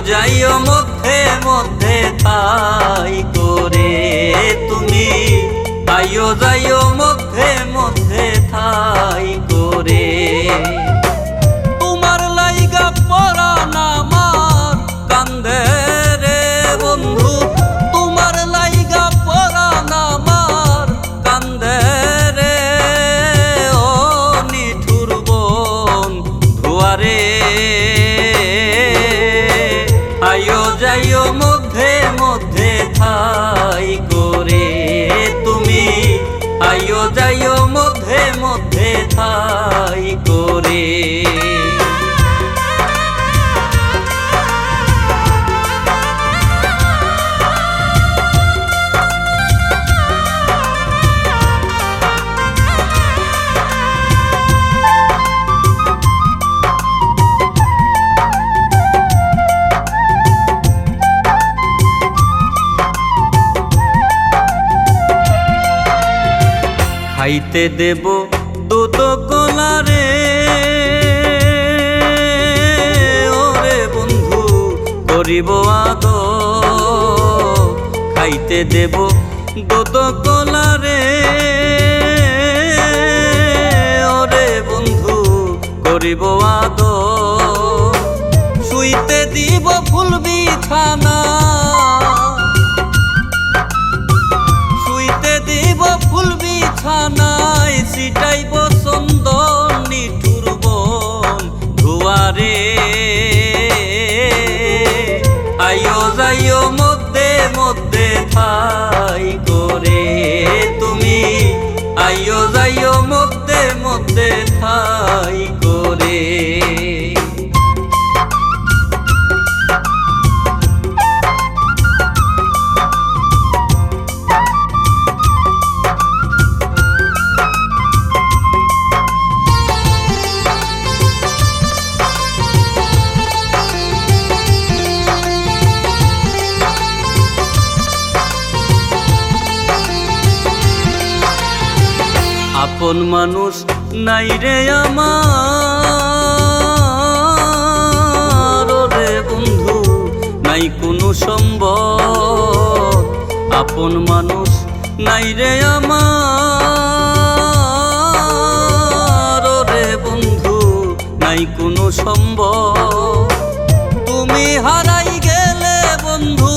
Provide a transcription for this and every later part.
যাইও মধ্যে মধ্যে তাই করে তুমি। তাইও যাইও মধ্যে যাইও মধ্যে মধ্যে ঠাই করে তুমি। আইও যাইও মধ্যে মধ্যে ঠাই করে। খাইতে দেব দুধ কলারে ওরে বন্ধু, করিব আদ খাইতে দেব দুধ কলারে ওরে বন্ধু, করিব আদ শুইতে দিব ফুল বিছানা। বিছানায় সিটাইব সুন্দর নিঠুর বন ধুয়ারে। আইও যাইও মধ্যে মধ্যে থাই করে তুমি। আইও যাইও মধ্যে মধ্যে থাই করে। আপন মানুষ নাই রে আমার। রে বন্ধু, নাই কোনো সম্ভব আপন মানুষ নাই রে আমার। রে বন্ধু, নাই কোনো সম্ভব তুমি হারাই গেলে বন্ধু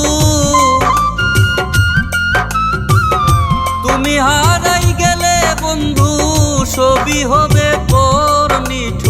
ছবি হবে পর নিঠুর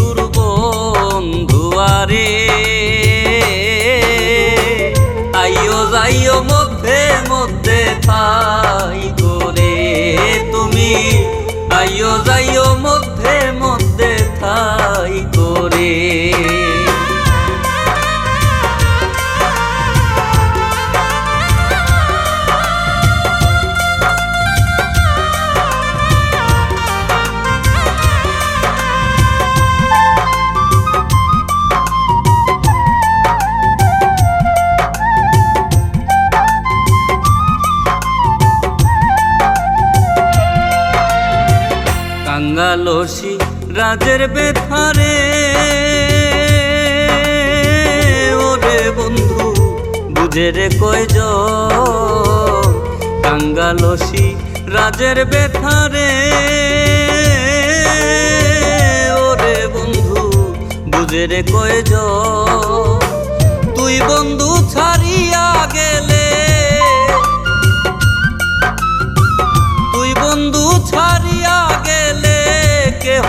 কাঙ্গালসি রাজের বেথারে ওরে বন্ধু, বুঝে রে কয়জ কাঙ্গালসি রাজের বেথারে ওরে বন্ধু, বুঝে রে কয়জ তুই বন্ধু ছাড়িয়া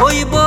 হইব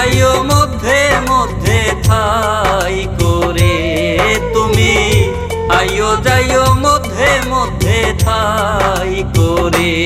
যাইও মধ্যে মধ্যে থাই করে তুমি। আইও যাইও মধ্যে মধ্যে থাই করে।